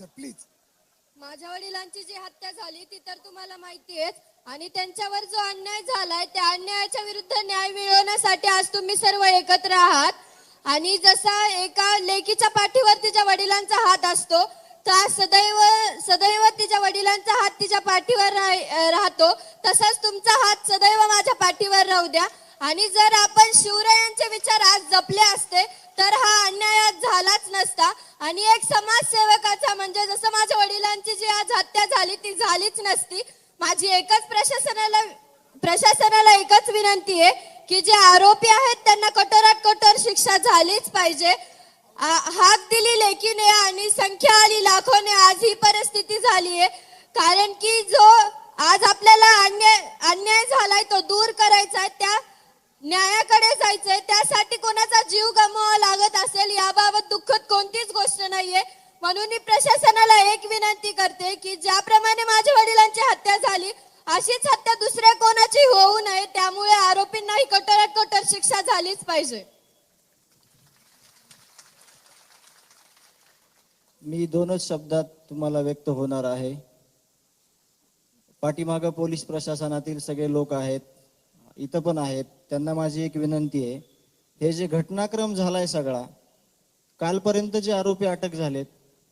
Answer please माझ्या वडिलांची जी हत्या झाली ती तर तुम्हाला माहिती आहे आणि त्यांच्यावर जो अन्याय झालाय त्या अन्यायाच्या विरुद्ध न्याय मिळवण्यासाठी आज तुम्ही सर्व एकत्र आहात. आणि जसा एका लेकीच्या पाठीवर तिच्या वडिलांचा हात असतो त्या सदैव सदैव तिच्या वडिलांचा हात तिच्या पाठीवर राहतो. तसाच तुमचा हात सदैव माझ्या पाठीवर राहू द्या. आणि जर आपण शिवरायांचे विचार आज जपले असते तर हा अन्याय झालाच नसता. आणि एक समाजसेवक म्हणजे जसं माझ्या वडिलांची जी आज हत्या झाली ती झालीच नसती. माझी एकच प्रशासनाला प्रशासनाला एकच विनंती आहे की जे आरोपी आहेत त्यांना कठोरात कठोर शिक्षा झालीच पाहिजे. हाक दिली लेकीने आणि संख्या आली लाखोने आज ही परिस्थिती झाली आहे. कारण की जो आज आपल्याला अन्याय अन्याय झालाय तो दूर करायचा त्या न्यायाकडे जायचंय. त्यासाठी कोणाचा जीव गमवावा लागत असेल याबाबत दुःखद कोणतीच गोष्ट नाहीये. म्हणून मी प्रशासनाला एक विनंती करते की ज्याप्रमाणे माझ्या वडिलांची हत्या झाली अशीच हत्या दुसऱ्या कोणाची होऊ नये त्यामुळे आरोपींनाही कठोरात कठोर शिक्षा झालीच पाहिजे. मी दोनच शब्दात तुम्हाला व्यक्त होणार आहे. पाठीमागं पोलीस प्रशासनातील सगळे लोक आहेत इथं पण आहेत त्यांना माझी एक विनंती आहे. हे जे घटनाक्रम झालाय सगळा कालपर्यंत जे आरोपी अटक झालेत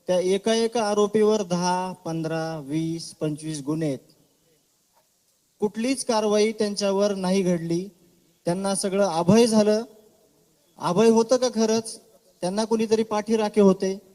त्या एका एका आरोपीवर दहा पंधरा वीस पंचवीस गुन्हे आहेत. कुठलीच कारवाई त्यांच्यावर नाही घडली. त्यांना सगळं अभय झालं. अभय होतं का खरंच? त्यांना कुणीतरी पाठीराखे होते.